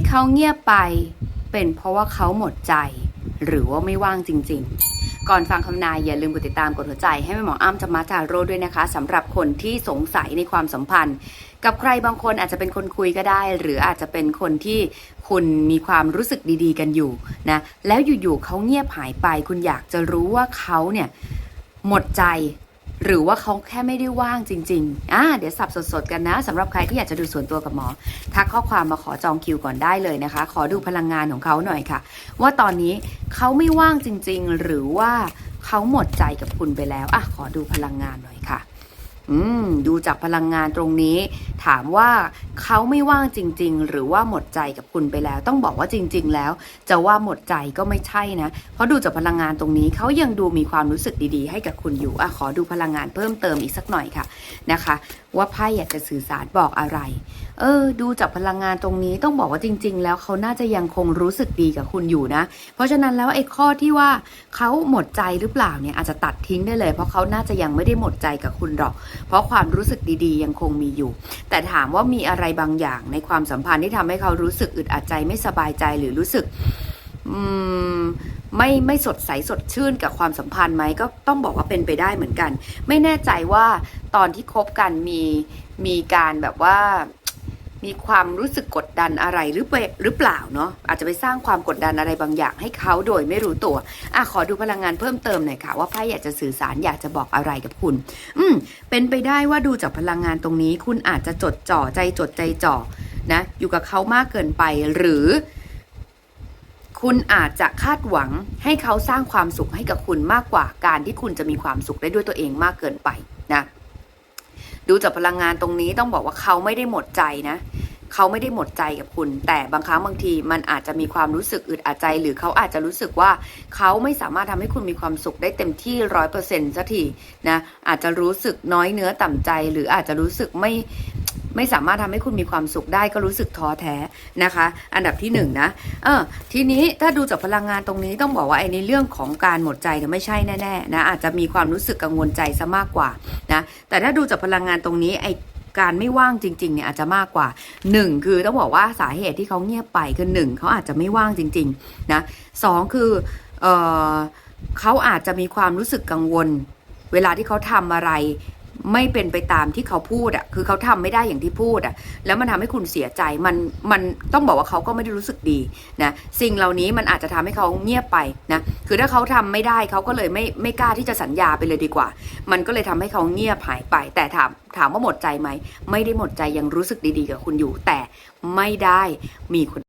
ที่เขาเงียบไป เป็นเพราะว่าเขาหมดใจ หรือว่าไม่ว่างจริง ๆ ก่อนฟังคำนายอย่าลืมกดติดตามกดหัวใจให้แม่หมออ้ำจะมาจาโรด้วยนะคะสำหรับคนที่สงสัยในความสัมพันธ์ กับใครบางคนอาจจะเป็นคนคุยก็ได้ หรืออาจจะเป็นคนที่คุณมีความรู้สึกดีๆ กันอยู่นะแล้วอยู่ๆเขาเงียบหายไป คุณอยากจะรู้ว่าเขาเนี่ยหมดใจ หรือว่าเขาแค่ไม่ได้ว่างจริงๆอ่าเดี๋ยวสับสดๆกันนะสำหรับใครที่อยากจะดูส่วนตัวกับหมอ ทักข้อความมาขอจองคิวก่อนได้เลยนะคะ ขอดูพลังงานของเขาหน่อยค่ะ ว่าตอนนี้เขาไม่ว่างจริง ๆ หรือว่าเขาหมดใจกับคุณไปแล้วอะขอดูพลังงานหน่อยค่ะ อืม ดูจากพลังงานตรงนี้ ถามว่าเขาไม่ว่างจริง ๆ หรือว่าหมดใจกับคุณไปแล้ว ต้องบอกว่าจริง ๆ แล้ว จะว่าหมดใจก็ไม่ใช่นะ เพราะดูจากพลังงานตรงนี้เขายังดูมีความรู้สึกดีๆ ให้กับคุณอยู่อะขอดูพลังงานเพิ่มเติมอีกสักหน่อยค่ะนะคะ ว่าไพ่อยากจะสื่อสารบอกอะไร เออ ดูจากพลังงานตรงนี้ต้องบอกว่าจริง ๆ แล้วเขาน่าจะยังคงรู้สึกดีกับคุณอยู่นะ เพราะฉะนั้นแล้วไอ้ข้อที่ว่าเขาหมดใจหรือเปล่าเนี่ยอาจจะตัดทิ้งได้เลย เพราะเขาน่าจะยังไม่ได้หมดใจกับคุณหรอก เพราะความรู้สึกดีๆ ยังคงมีอยู่ แต่ถามว่ามีอะไรบางอย่างในความสัมพันธ์ที่ทำให้เขารู้สึกอึดอัดใจไม่สบายใจหรือรู้สึกอืมไม่ไม่สดใสสดชื่นกับความสัมพันธ์ไหมก็ต้องบอกว่าเป็นไปได้เหมือนกัน ไม่แน่ใจว่าตอนที่คบกันมีมีการแบบว่า มีความรู้สึกกดดันอะไรหรือเปหรือเปล่าเนาะอาจจะไปสร้างความกดดันอะไรบางอย่างให้เขาโดยไม่รู้ตัวอะขอดูพลังงานเพิ่มเติมหน่อยค่ะ ว่าไพ่อยากจะสื่อสารอยากจะบอกอะไรกับคุณ อืม เป็นไปได้ว่าดูจากพลังงานตรงนี้ คุณอาจจะจดจ่อใจจดใจจ่อนะอยู่กับเขามากเกินไปหรือ คุณอาจจะคาดหวังให้เขาสร้างความสุขให้กับคุณมากกว่าการที่คุณจะมีความสุขได้ด้วยตัวเองมากเกินไปนะ ดูจากพลังงานตรงนี้ต้องบอกว่าเขาไม่ได้หมดใจนะเขาไม่ได้หมดใจกับคุณ แต่บางครั้งบางทีมันอาจจะมีความรู้สึกอึดอัดใจ หรือเขาอาจจะรู้สึกว่าเขาไม่สามารถทำให้คุณมีความสุขได้เต็มที่ร้อยเปอร์เซ็นต์สักทีนะอาจจะรู้สึกน้อยเนื้อต่ำใจ หรืออาจจะรู้สึกไม่ ไม่สามารถทำให้คุณมีความสุขได้ก็รู้สึกท้อแท้นะคะ อันดับที่หนึ่งนะเออทีนี้ถ้าดูจากพลังงานตรงนี้ต้องบอกว่าไอ้ในเรื่องของการหมดใจเนี่ยไม่ใช่แน่ๆนะอาจจะมีความรู้สึกกังวลใจซะมากกว่านะแต่ถ้าดูจากพลังงานตรงนี้ไอการไม่ว่างจริงๆเนี่ยอาจจะมากกว่า 1 คือต้องบอกว่าสาเหตุที่เขาเงียบไปคือ1เขาอาจจะไม่ว่างจริงๆนะสองคือเออเขาอาจจะมีความรู้สึกกังวล เวลาที่เขาทำอะไร ไม่เป็นไปตามที่เขาพูดอะ่ะ คือเขาทำไม่ได้อย่างที่พูดอะ่ะ แล้วมันทำให้คุณเสียใจ มัน มันต้องบอกว่าเขาก็ไม่ได้รู้สึกดีนะ สิ่งเหล่านี้มันอาจจะทำให้เขาเงียบไปนะ คือถ้าเขาทำไม่ได้เขาก็เลยไม่ ไม่กล้าที่จะสัญญาไปเลยดีกว่า มันก็เลยทำให้เขาเงียบหายไป แต่ถาม ถามว่าหมดใจไหม ไม่ได้หมดใจยังรู้สึกดีๆกับคุณอยู่ แต่ไม่ได้มีคน